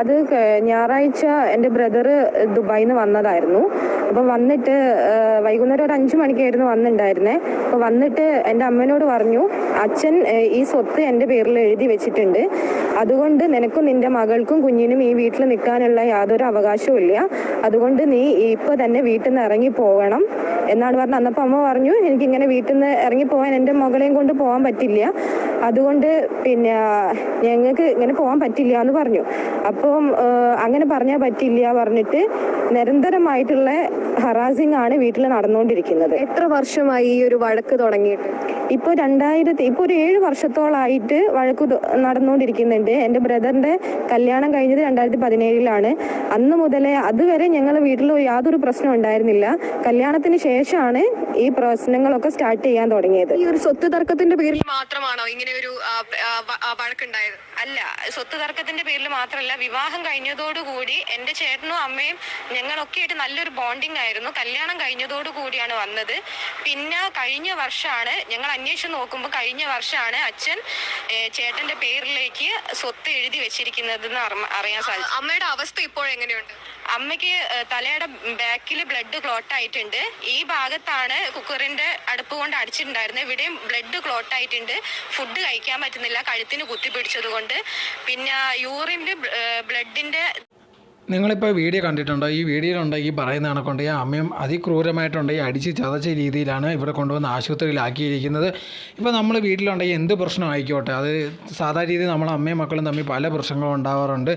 അത് ഞായറാഴ്ച എന്റെ ബ്രദർ ദുബായിൽ വന്നതായിരുന്നു. അപ്പോൾ വന്നിട്ട് വൈകുന്നേരം ഒരു അഞ്ചു മണിക്കായിരുന്നു വന്നിട്ടുണ്ടായിരുന്നേ അപ്പോൾ വന്നിട്ട് എന്റെ അമ്മനോട് പറഞ്ഞു അച്ഛൻ ഈ സ്വത്ത് എന്റെ പേരിൽ എഴുതി വെച്ചിട്ടുണ്ട്. അതുകൊണ്ട് നിനക്കും നിന്റെ മകൾക്കും കുഞ്ഞിനും ഈ വീട്ടിൽ നിൽക്കാനുള്ള യാതൊരു അവകാശവും ഇല്ല. അതുകൊണ്ട് നീ ഇപ്പോൾ തന്നെ വീട്ടിൽ നിന്ന് ഇറങ്ങി പോകണം. എന്നാണ് പറഞ്ഞത്. അന്നപ്പോൾ അമ്മ പറഞ്ഞു എനിക്കിങ്ങനെ വീട്ടിൽ നിന്ന് ഇറങ്ങി പോകാൻ എന്റെ മകളെയും കൊണ്ട് പോകാൻ പറ്റില്ല. അതുകൊണ്ട് പിന്നെ ഞങ്ങൾക്ക് ഇങ്ങനെ പോകാൻ പറ്റില്ല എന്ന് പറഞ്ഞു. അപ്പം അങ്ങനെ പറഞ്ഞാൽ പറ്റില്ല പറഞ്ഞിട്ട് നിരന്തരമായിട്ടുള്ള ഹറാസിംഗ് ആണ് വീട്ടിൽ നടന്നുകൊണ്ടിരിക്കുന്നത്. എത്ര വർഷമായി ഈ ഒരു വഴക്ക് തുടങ്ങിയിട്ട്? ഇപ്പോൾ രണ്ടായിരത്തി ഇപ്പോൾ ഒരു ഏഴ് വർഷത്തോളായിട്ട് വഴക്ക് നടന്നുകൊണ്ടിരിക്കുന്നുണ്ട്. എന്റെ ബ്രദറിന്റെ കല്യാണം കഴിഞ്ഞത് രണ്ടായിരത്തി പതിനേഴിലാണ്. അന്ന് മുതലേ അതുവരെ ഞങ്ങൾ വീട്ടിൽ യാതൊരു പ്രശ്നം ഉണ്ടായിരുന്നില്ല. കല്യാണത്തിന് ശേഷമാണ് ഈ പ്രശ്നങ്ങളൊക്കെ സ്റ്റാർട്ട് ചെയ്യാൻ തുടങ്ങിയത്. ഈ ഒരു സ്വത്ത് തർക്കത്തിന്റെ പേരിൽ മാത്രമാണോ ഇങ്ങനെ ഒരു വഴക്കുണ്ടായത്? അല്ല സ്വത്ത് തർക്കത്തിന്റെ പേരിൽ മാത്രമല്ല വിവാഹം കഴിഞ്ഞതോടുകൂടി എന്റെ ചേട്ടനും അമ്മയും ഞങ്ങളൊക്കെ ആയിട്ട് നല്ലൊരു ബോണ്ടിങ് ആയിരുന്നു. കല്യാണം കഴിഞ്ഞതോടുകൂടിയാണ് വന്നത്. പിന്നെ കഴിഞ്ഞ വർഷമാണ് ഞങ്ങൾ അന്വേഷിച്ച് നോക്കുമ്പോൾ കഴിഞ്ഞ വർഷമാണ് അച്ഛൻ ചേട്ടന്റെ പേരിലേക്ക് സ്വത്ത് എഴുതി വെച്ചിരിക്കുന്നത് അറിയാൻ സാധിച്ചു. അമ്മയുടെ അവസ്ഥ ഇപ്പോൾ എങ്ങനെയുണ്ട്? അമ്മയ്ക്ക് തലയുടെ ബാക്കിൽ ബ്ലഡ് ക്ലോട്ട് ആയിട്ടുണ്ട്. ഈ ഭാഗത്താണ് കുക്കറിന്റെ അടുപ്പ് കൊണ്ട് അടിച്ചിട്ടുണ്ടായിരുന്നത്. ഇവിടെയും ബ്ലഡ് ക്ലോട്ട് ആയിട്ടുണ്ട്. ഫുഡ് കഴിക്കാൻ പറ്റുന്നില്ല. കഴുത്തിന് കുത്തിപ്പിടിച്ചത് കൊണ്ട് പിന്നെ യൂറിനിൽ ബ്ലഡിന്റെ നിങ്ങളിപ്പോൾ വീഡിയോ കണ്ടിട്ടുണ്ടോ? ഈ വീഡിയോയിലുണ്ട് ഈ പറയുന്ന കണക്കുണ്ട് ഈ അമ്മയും അതിക്രൂരമായിട്ടുണ്ട് ഈ അടിച്ച് ചതച്ച രീതിയിലാണ് ഇവിടെ കൊണ്ടുവന്ന് ആശുപത്രിയിലാക്കിയിരിക്കുന്നത്. ഇപ്പോൾ നമ്മൾ വീട്ടിലുണ്ടെങ്കിൽ എന്ത് പ്രശ്നം ആയിക്കോട്ടെ? അത് സാധാരണ രീതിയിൽ നമ്മൾ അമ്മയും മക്കളും തമ്മിൽ പല പ്രശ്നങ്ങളും ഉണ്ടാവാറുണ്ട്.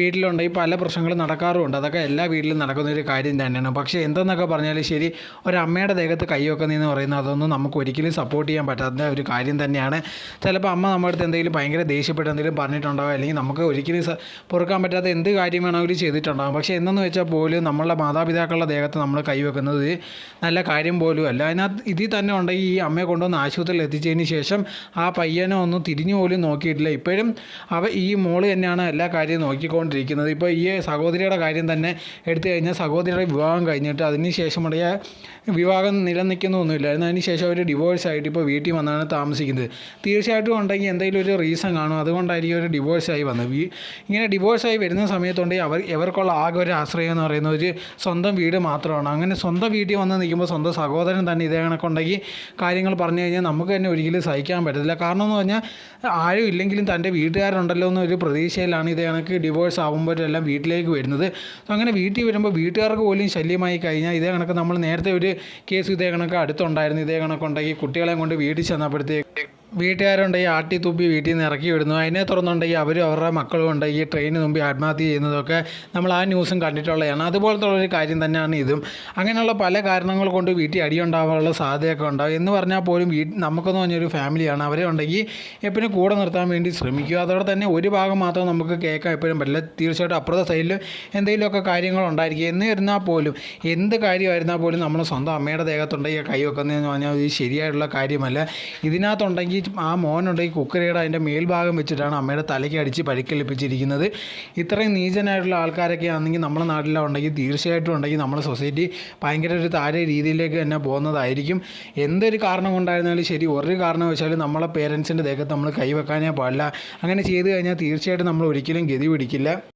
വീട്ടിലുണ്ടെങ്കിൽ പല പ്രശ്നങ്ങളും നടക്കാറുമുണ്ട്. അതൊക്കെ എല്ലാ വീട്ടിലും നടക്കുന്ന ഒരു കാര്യം തന്നെയാണ്. പക്ഷേ എന്തെന്നൊക്കെ പറഞ്ഞാൽ ശരി ഒരമ്മയുടെ ദേഹത്ത് കൈ വെക്കുന്നതെന്ന് പറയുന്നത് അതൊന്നും നമുക്ക് ഒരിക്കലും സപ്പോർട്ട് ചെയ്യാൻ പറ്റാത്ത ഒരു കാര്യം തന്നെയാണ്. ചിലപ്പോൾ അമ്മ നമ്മുടെ അടുത്ത് എന്തെങ്കിലും ഭയങ്കര ദേഷ്യപ്പെട്ട് എന്തെങ്കിലും പറഞ്ഞിട്ടുണ്ടാവും. അല്ലെങ്കിൽ നമുക്ക് ഒരിക്കലും പൊറുക്കാൻ പറ്റാത്ത എന്ത് കാര്യം വേണമെങ്കിലും ചെയ്തിട്ടുണ്ടാകും. പക്ഷേ എന്തെന്ന് വെച്ചാൽ പോലും നമ്മളുടെ മാതാപിതാക്കളുടെ ദേഹത്ത് നമ്മൾ കൈവെക്കുന്നത് നല്ല കാര്യം പോലും അല്ല. അതിനകത്ത് ഇതിൽ തന്നെ ഉണ്ടെങ്കിൽ ഈ അമ്മയെ കൊണ്ടുവന്ന് ആശുപത്രിയിൽ എത്തിച്ചതിന് ശേഷം ആ പയ്യനെ ഒന്നും തിരിഞ്ഞു പോലും നോക്കിയിട്ടില്ല. ഇപ്പോഴും അവ ഈ മോൾ തന്നെയാണ് എല്ലാ കാര്യവും നോക്കിക്കൊണ്ടിരിക്കുന്നത്. ഇപ്പോൾ ഈ സഹോദരിയുടെ കാര്യം തന്നെ എടുത്തു കഴിഞ്ഞാൽ സഹോദരിയുടെ വിവാഹം കഴിഞ്ഞിട്ട് അതിന് ശേഷമുடைய വിവാഹം നിലനിൽക്കുന്നൊന്നുമില്ലായിരുന്നു അതിന് ശേഷം അവർ ഡിവോഴ്സ് ആയിട്ട് ഇപ്പോൾ വീട്ടിൽ വന്നാണ് താമസിക്കുന്നത്. തീർച്ചയായിട്ടും ഉണ്ടെങ്കിൽ എന്തെങ്കിലും ഒരു റീസൺ കാണും. അതുകൊണ്ടായിരിക്കും അവർ ഡിവോഴ്സ് ആയി വന്നത്. ഇങ്ങനെ ഡിവോഴ്സ് ആയി വരുന്ന സമയത്തുണ്ടെങ്കിൽ അവർ ഇവർക്കുള്ള ആകെ ഒരു ആശ്രയം എന്ന് പറയുന്നത് ഒരു സ്വന്തം വീട് മാത്രമാണ്. അങ്ങനെ സ്വന്തം വീട്ടിൽ വന്ന് നിൽക്കുമ്പോൾ സ്വന്തം സഹോദരൻ തന്നെ ഇതേ കണക്കുണ്ടെങ്കിൽ കാര്യങ്ങൾ പറഞ്ഞു കഴിഞ്ഞാൽ നമുക്ക് തന്നെ ഒരിക്കലും സഹിക്കാൻ പറ്റത്തില്ല. കാരണം എന്ന് പറഞ്ഞാൽ ആരും ഇല്ലെങ്കിലും തന്റെ വീട്ടുകാരുണ്ടല്ലോ എന്നൊരു പ്രതീക്ഷയിലാണ് ഇതേ കണക്ക് ഡിവോഴ്സ് ആകുമ്പോഴെല്ലാം വീട്ടിലേക്ക് വരുന്നത്. അങ്ങനെ വീട്ടിൽ വരുമ്പോൾ വീട്ടുകാർക്ക് പോലും ശല്യമായി കഴിഞ്ഞാൽ ഇതേ കണക്ക് നമ്മൾ നേരത്തെ ഒരു കേസ് ഇതേ കണക്ക് അടുത്തുണ്ടായിരുന്നു. ഇതേ കണക്കുണ്ടെങ്കിൽ കുട്ടികളെയും കൊണ്ട് വീട്ടിൽ ചെന്നപ്പോഴത്തേക്ക് വീട്ടുകാരുണ്ടെങ്കിൽ ആട്ടി തുപ്പി വീട്ടിൽ നിന്ന് ഇറക്കി വിടുന്നു. അതിനെ തുറന്നുണ്ടെങ്കിൽ അവരും അവരുടെ മക്കളും ഉണ്ടെങ്കിൽ ട്രെയിന് മുമ്പ് ആത്മഹത്യ ചെയ്യുന്നതൊക്കെ നമ്മൾ ആ ന്യൂസും കണ്ടിട്ടുള്ളതാണ്. അതുപോലത്തെ ഒരു കാര്യം തന്നെയാണ് ഇതും. അങ്ങനെയുള്ള പല കാരണങ്ങൾ കൊണ്ട് വീട്ടിൽ അടിയുണ്ടാകാനുള്ള സാധ്യതയൊക്കെ ഉണ്ടാവും. എന്ന് പറഞ്ഞാൽ പോലും വീട്ടിൽ നമുക്കെന്ന് പറഞ്ഞൊരു ഫാമിലിയാണ്. അവരെ ഉണ്ടെങ്കിൽ എപ്പോഴും കൂടെ നിർത്താൻ വേണ്ടി ശ്രമിക്കുക. അതോടെ തന്നെ ഒരു ഭാഗം മാത്രം നമുക്ക് കേൾക്കാൻ എപ്പോഴും പറ്റില്ല. തീർച്ചയായിട്ടും അപ്പുറത്തെ സൈഡിൽ എന്തെങ്കിലുമൊക്കെ കാര്യങ്ങൾ ഉണ്ടായിരിക്കും. എന്ന് ഇരുന്നാൽ പോലും എന്ത് കാര്യമായിരുന്നാൽ പോലും നമ്മൾ സ്വന്തം അമ്മയുടെ ദേഹത്തുണ്ടെങ്കിൽ കൈ വെക്കുന്നതെന്ന് പറഞ്ഞാൽ ഇത് ശരിയായിട്ടുള്ള കാര്യമല്ല. ഇതിനകത്തുണ്ടെങ്കിൽ ആ മോനുണ്ടെങ്കിൽ കുക്കറിയുടെ അതിന്റെ മേൽഭാഗം വെച്ചിട്ടാണ് അമ്മയുടെ തലയ്ക്ക് അടിച്ച് പരിക്കേൽപ്പിച്ചിരിക്കുന്നത്. ഇത്രയും നീചനായിട്ടുള്ള ആൾക്കാരൊക്കെ ആണെങ്കിൽ നമ്മുടെ നാട്ടിലുണ്ടെങ്കിൽ തീർച്ചയായിട്ടും ഉണ്ടെങ്കിൽ നമ്മുടെ സൊസൈറ്റി ഭയങ്കര ഒരു താഴെ രീതിയിലേക്ക് തന്നെ പോകുന്നതായിരിക്കും. എന്തൊരു കാരണം കൊണ്ടായിരുന്നാലും ശരി ഒരു കാരണം കാരണവശാലും നമ്മളെ പേരൻസിന്റെ ദേഹത്ത് നമ്മൾ കൈവെക്കാനേ പാടില്ല. അങ്ങനെ ചെയ്തു കഴിഞ്ഞാൽ തീർച്ചയായിട്ടും നമ്മൾ ഒരിക്കലും ഗതി പിടിക്കില്ല.